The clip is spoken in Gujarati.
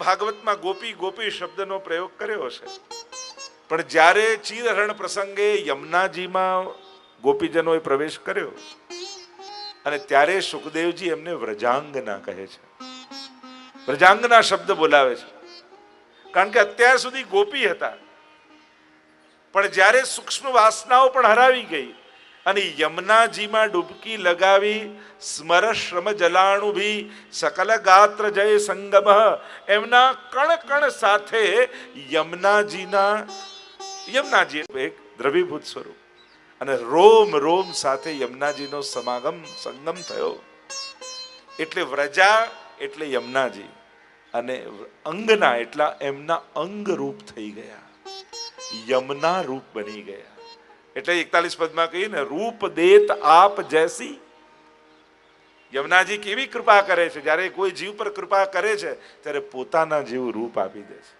ભાગવતમાં ગોપી ગોપી શબ્દનો પ્રયોગ કર્યો છે પણ જ્યારે ચીરહરણ પ્રસંગે યમુનાજીમાં ગોપીજનોએ પ્રવેશ કર્યો, અને ત્યારે સુખદેવજી એમને વ્રજાંગના કહે છે. વ્રજાંગના શબ્દ બોલાવે છે. કારણ કે અત્યાર સુધી ગોપી હતા. પણ જ્યારે સૂક્ષ્મ વાસનાઓ પણ હરાવી ગઈ અને યમુનાજીમાં ડૂબકી લગાવી સ્મર શ્રમ જલાણુભી સકલ ગાત્ર જય સંગમ. એમના કણ કણ સાથે યમુનાજીના યમુનાજી એક દ્રવીભૂત સ્વરૂપ. અને રોમ રોમ સાથે યમુનાજીનો સમાગમ સંગમ થયો. એટલે વ્રજા એટલે યમુનાજી અને અંગના એટલા એમના અંગ રૂપ થઈ ગયા. યમના રૂપ બની ગયા. એટલે એકતાલીસ પદમાં કહીએ ને રૂપ દેત આપ જૈસી. યમુનાજી કેવી કૃપા કરે છે? જ્યારે કોઈ જીવ પર કૃપા કરે છે, ત્યારે પોતાના જીવ રૂપ આપી દે છે.